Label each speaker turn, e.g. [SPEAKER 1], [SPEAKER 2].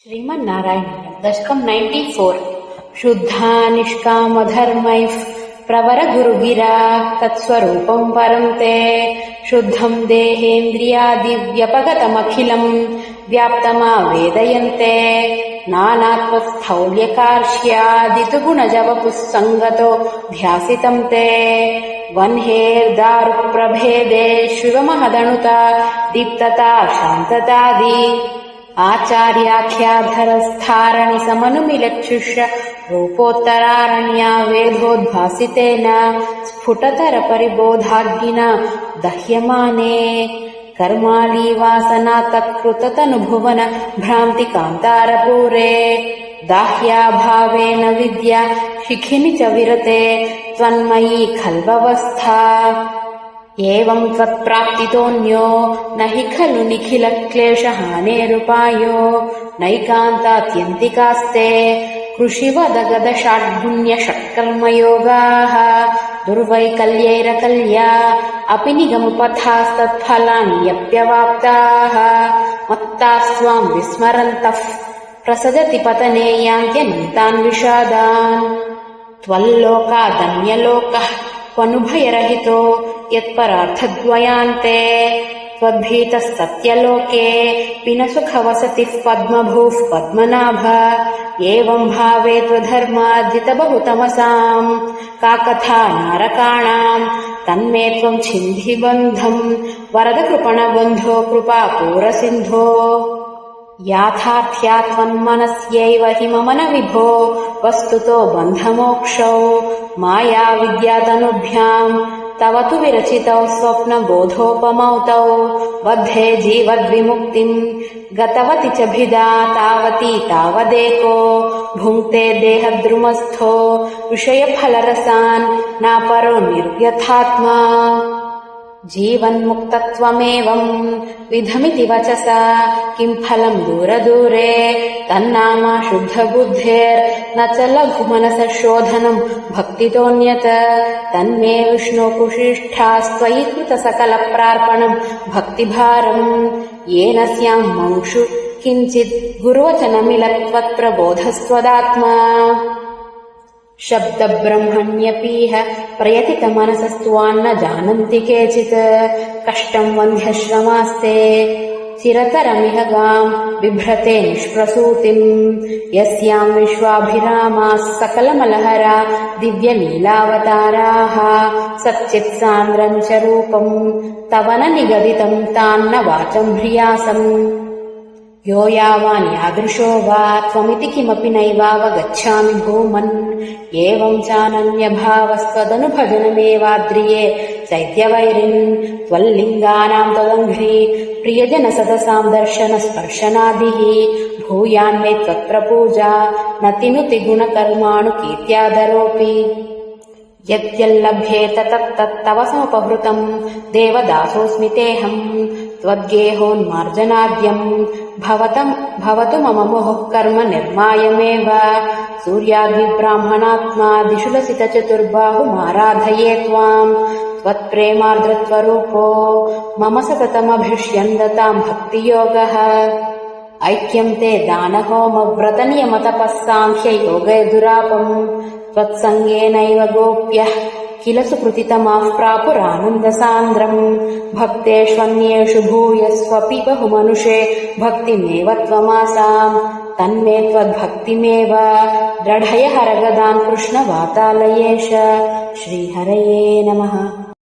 [SPEAKER 1] श्रीमन्नारायणीयम् दशकम् ninety four. शुद्धा निष्कामधर्मैः प्रवरगुरुगिरा तत्स्वरूपम् परम् ते शुद्धम् देहेन्द्रियादिव्यपगतमखिलम् व्याप्तमावेदयन्ते। नानात्वस्थौल्यकार्ष्यादितु गुणजवपुः सङ्गतो ध्यासितम् ते। वह्नेर्दारुप्रभेदे शिवमहदणुता, दीप्तता, शान्ततादि। आचार्याख्याधरस्थारणि समनुमिलक्षुष रूपोत्तरारण्या वेदोद्भासितेन स्फुटतरपरिबोधाग्निना दह्यमाने कर्मालीवासना तत्कृततनुभुवन भ्रान्तिकान्तारपूरे दाह्याभावेन विद्या शिखिनि च विरते त्वन्मयी खल्ववस्था एवम् त्वत्प्राप्तितोऽन्यो न हि खलु निखिलक्लेशहानेरुपायो नैकान्तात्यन्तिकास्ते कृषिवदगदषाड्गुण्यषट्कर्मयोगाः दुर्वैकल्यैरकल्या अपि निगमपथास्तत्फलान्यप्यवाप्ताः मत्तास्त्वाम् विस्मरन्तः प्रसजति पतने यान्त्यनीतान् विषादान्। त्वल्लोकादन्यलोकः क्वनुभयरहितो यत्परार्थद्वयान्ते त्वद्भीतस्तत्यलोके पिनसुखवसतिः पद्मभूः पद्मनाभ एवम् भावे त्वधर्मार्जितबहुतमसाम्। का कथा नारकाणाम् तन्मे त्वम् छिन्धिबन्धम् वरदकृपणबन्धो कृपापूरसिन्धो। याथार्थ्या हि मम न विभो वस्तुतो बन्धमोक्षौ। मायाविद्यातनुभ्याम् तव तु विरचितौ स्वप्नबोधोपमौ तौ बद्धे जीवद्विमुक्तिम्। गतवति च भिदा तावती तावदेको भुङ्क्ते देहद्रुमस्थो विषयफलरसान् नापरो निर्व्यथात्मा जीवन्मुक्तत्वमेवम् विधमिति वचसा। किम् फलम् दूरदूरे? तन्नाम शुद्धबुद्धेर्न च लघुमनसशोधनम् भक्तितोऽन्यत। तन्मे विष्णुकुशिष्ठास्त्वयि कृतसकलप्रार्पणम् भक्तिभारम्। येन स्याम् मंषु किञ्चित् गुरुवचनमिलत्वत्प्रबोधस्त्वदात्मा शब्दब्रह्मण्यपीह प्रयतितमनसस्त्वान्न जानन्ति केचित्। कष्टम् वन्ध्यश्रमास्ते चिरतरमिह गाम् बिभ्रते निष्प्रसूतिम्। यस्याम् विश्वाभिरामाः सकलमलहरा दिव्यलीलावताराः। सच्चित्सान्द्रम् च रूपम्। तव न निगदितम् तान्न वाचम् ह्रियासम् यो यावान् यादृशो वा त्वमिति किमपि नैवावगच्छामि भूमन्। एवम् चानन्यभावस्त्वदनुभजनमेवाद्रिये चैत्यवैरिन् त्वल्लिङ्गानाम् त्वदङ्घ्रि प्रियजनसदसाम् दर्शनस्पर्शनादिः। भूयान्मे त्वत्प्रपूजा न तिनुति गुणकर्माणु कीर्त्यादरोऽपि। यद्यल्लभ्येत तत्तत्तव समुपहृतम् देवदासोऽस्मि तेऽहम् त्वद्गेहोन्मार्जनाद्यम् भवतम् भवतु मम मुहुः कर्म निर्मायमेव। सूर्याग्निब्राह्मणात्मा दिशु लसितचतुर्बाहुमाराधये त्वाम्। त्वत्प्रेमार्द्रत्वरूपो मम सततमभिष्यन्दताम् भक्तियोगः। ऐक्यम् ते दानहोमव्रतनियमतपः साङ्ख्ययोगैर्दुरापम् त्वत्सङ्गेनैव गोप्यः किल सुकृतितमाः प्रापुरानन्दसान्द्रम्। भक्तेष्वन्येषु भूयस्वपि बहुमनुषे भक्तिमेव त्वमासाम्। तन्मे त्वद्भक्तिमेव। दृढय हरगदान् कृष्णवातालयेश। श्रीहरये नमः